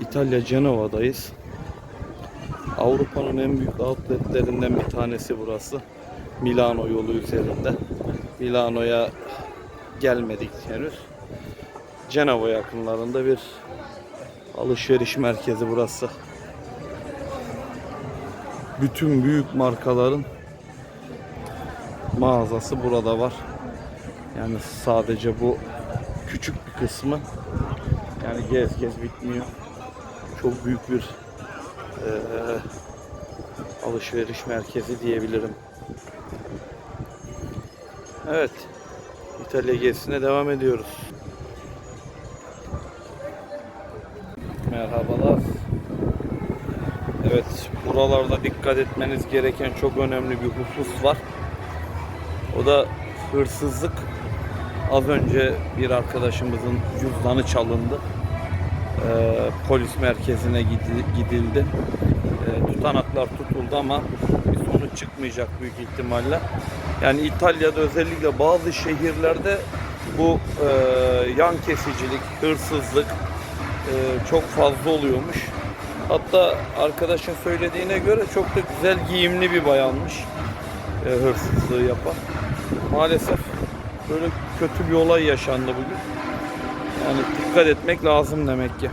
İtalya Cenova'dayız. Avrupa'nın en büyük outletlerinden bir tanesi burası. Milano yolu üzerinde. Milano'ya gelmedik henüz. Cenova yakınlarında bir alışveriş merkezi burası. Bütün büyük markaların mağazası burada var. Yani sadece bu küçük bir kısmı. Yani gez gez bitmiyor. Çok büyük bir eee, alışveriş merkezi diyebilirim. Evet. İtalya gezisine devam ediyoruz. Merhabalar. Evet, buralarda dikkat etmeniz gereken çok önemli bir husus var. O da hırsızlık. Az önce bir arkadaşımızın cüzdanı çalındı. Ee, polis merkezine gidi- gidildi. Ee, tutanaklar tutuldu ama bir sonuç çıkmayacak büyük ihtimalle. Yani İtalya'da özellikle bazı şehirlerde bu e, yan kesicilik, hırsızlık e, çok fazla oluyormuş. Hatta arkadaşın söylediğine göre çok da güzel giyimli bir bayanmış e, hırsızlığı yapan. Maalesef böyle kötü bir olay yaşandı bugün. Yani dikkat etmek lazım demek ki.